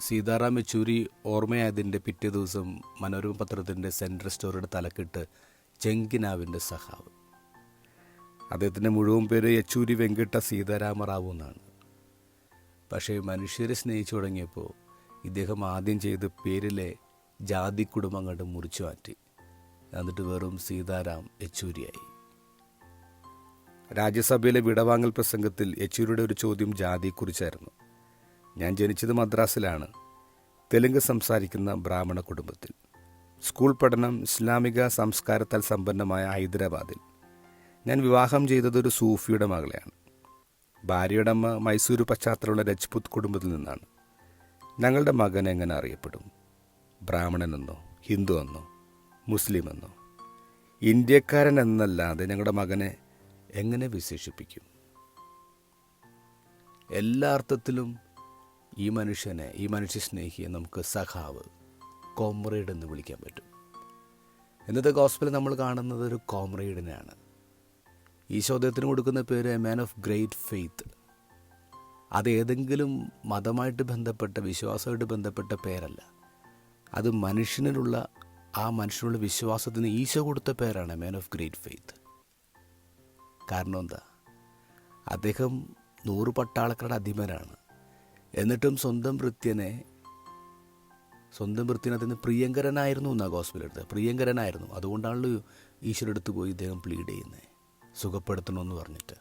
സീതാറാം യെച്ചൂരി ഓർമ്മയായതിന്റെ പിറ്റേ ദിവസം മനോരമ പത്രത്തിന്റെ സെൻട്രൽ സ്റ്റോറിയുടെ തലക്കെട്ട് ചെങ്കിനാവിന്റെ സഹാവ്. അദ്ദേഹത്തിന്റെ മുഴുവൻ പേര് യെച്ചൂരി വെങ്കിട്ട സീതാരാമറാവു എന്നാണ്. പക്ഷേ മനുഷ്യരെ സ്നേഹിച്ചു തുടങ്ങിയപ്പോൾ ഇദ്ദേഹം ആദ്യം ചെയ്ത് പേരിലെ ജാതി കുടുംബം കണ്ട് മുറിച്ചു മാറ്റി. എന്നിട്ട് വെറും സീതാറാം യെച്ചൂരിയായി. രാജ്യസഭയിലെ വിടവാങ്ങൽ പ്രസംഗത്തിൽ യെച്ചൂരിയുടെ ഒരു ചോദ്യം ജാതിയെക്കുറിച്ചായിരുന്നു. ഞാൻ ജനിച്ചത് മദ്രാസിലാണ്. തെലുങ്ക് സംസാരിക്കുന്ന ബ്രാഹ്മണ കുടുംബത്തിൽ. സ്കൂൾ പഠനം ഇസ്ലാമിക സംസ്കാരത്താൽ സമ്പന്നമായ ഹൈദരാബാദിൽ. ഞാൻ വിവാഹം ചെയ്തത് ഒരു സൂഫിയുടെ മകളെയാണ്. ഭാര്യയുടെ അമ്മ മൈസൂരു പശ്ചാത്തലമുള്ള രജ്പുത് കുടുംബത്തിൽ നിന്നാണ്. ഞങ്ങളുടെ മകൻ എങ്ങനെ അറിയപ്പെടും? ബ്രാഹ്മണനെന്നോ ഹിന്ദു എന്നോ മുസ്ലിം എന്നോ? ഇന്ത്യക്കാരൻ എന്നല്ലാതെ ഞങ്ങളുടെ മകനെ എങ്ങനെ വിശേഷിപ്പിക്കും? എല്ലാ അർത്ഥത്തിലും ഈ മനുഷ്യനെ ഈ മനുഷ്യ സ്നേഹിയെ നമുക്ക് സഖാവ് കോമ്രേഡ് എന്ന് വിളിക്കാൻ പറ്റും. ഇന്നത്തെ ഗോസ്പിൽ നമ്മൾ കാണുന്നത് ഒരു കോമ്രേഡിനെയാണ്. ഈ അദ്ദേഹത്തിന് കൊടുക്കുന്ന പേര് a man of great faith. അത് ഏതെങ്കിലും മതമായിട്ട് ബന്ധപ്പെട്ട വിശ്വാസമായിട്ട് ബന്ധപ്പെട്ട പേരല്ല. അത് മനുഷ്യനിലുള്ള ആ മനുഷ്യനുള്ള വിശ്വാസത്തിന് ഈശോ കൊടുത്ത പേരാണ് മാൻ ഓഫ് ഗ്രേറ്റ് ഫെയ്ത്ത്. കാരണം എന്താ? അദ്ദേഹം നൂറ് പട്ടാളക്കാരുടെ അധിപനാണ്. എന്നിട്ടും സ്വന്തം വൃത്യനെ സ്വന്തം വൃത്തിനെ അതിന് പ്രിയങ്കരനായിരുന്നു എന്നാ ഗോസ്പിൽ എടുത്തത്. പ്രിയങ്കരനായിരുന്നു. അതുകൊണ്ടാണല്ലോ ഈശ്വര അടുത്ത് പോയി ഇദ്ദേഹം പ്ലീഡ് ചെയ്യുന്നത് സുഖപ്പെടുത്തണമെന്ന് പറഞ്ഞിട്ട്.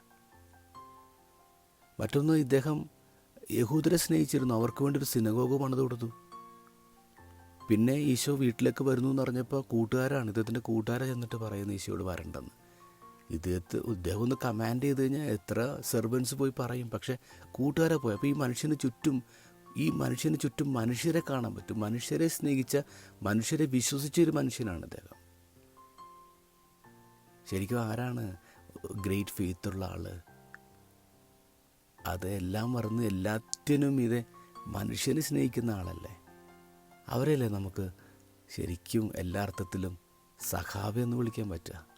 മറ്റൊന്ന് ഇദ്ദേഹം യഹൂദരെ സ്നേഹിച്ചിരുന്നു. അവർക്ക് വേണ്ടി ഒരു സിനഗോഗ് പണിത് കൊടുത്തു. പിന്നെ ഈശോ വീട്ടിലേക്ക് വരുന്നു എന്ന് പറഞ്ഞപ്പോൾ കൂട്ടുകാരാണ് ഇദ്ദേഹത്തിന്റെ കൂട്ടുകാരെ ചെന്നിട്ട് പറയുന്നു ഈശോയോട് വരണ്ടെന്ന്. ഇദ്ദേഹത്തെ ഇദ്ദേഹം ഒന്ന് കമാൻഡ് ചെയ്ത് കഴിഞ്ഞാൽ എത്ര സെർവൻസ് പോയി പറയും. പക്ഷേ കൂട്ടുകാരെ പോയി. അപ്പോൾ ഈ മനുഷ്യന് ചുറ്റും ഈ മനുഷ്യന് ചുറ്റും മനുഷ്യരെ കാണാൻ പറ്റും. മനുഷ്യരെ സ്നേഹിച്ച മനുഷ്യരെ വിശ്വസിച്ച ഒരു മനുഷ്യനാണ് അദ്ദേഹം ശരിക്കും ആരാണ് ഗ്രേറ്റ് ഫെയ്ത്തുള്ള ആൾ? അതെല്ലാം മറന്ന് എല്ലാറ്റിനും ഇത് മനുഷ്യനെ സ്നേഹിക്കുന്ന ആളല്ലേ? അവരെയല്ലേ നമുക്ക് ശരിക്കും എല്ലാ അർത്ഥത്തിലും സഖാവി എന്ന് വിളിക്കാൻ പറ്റുക?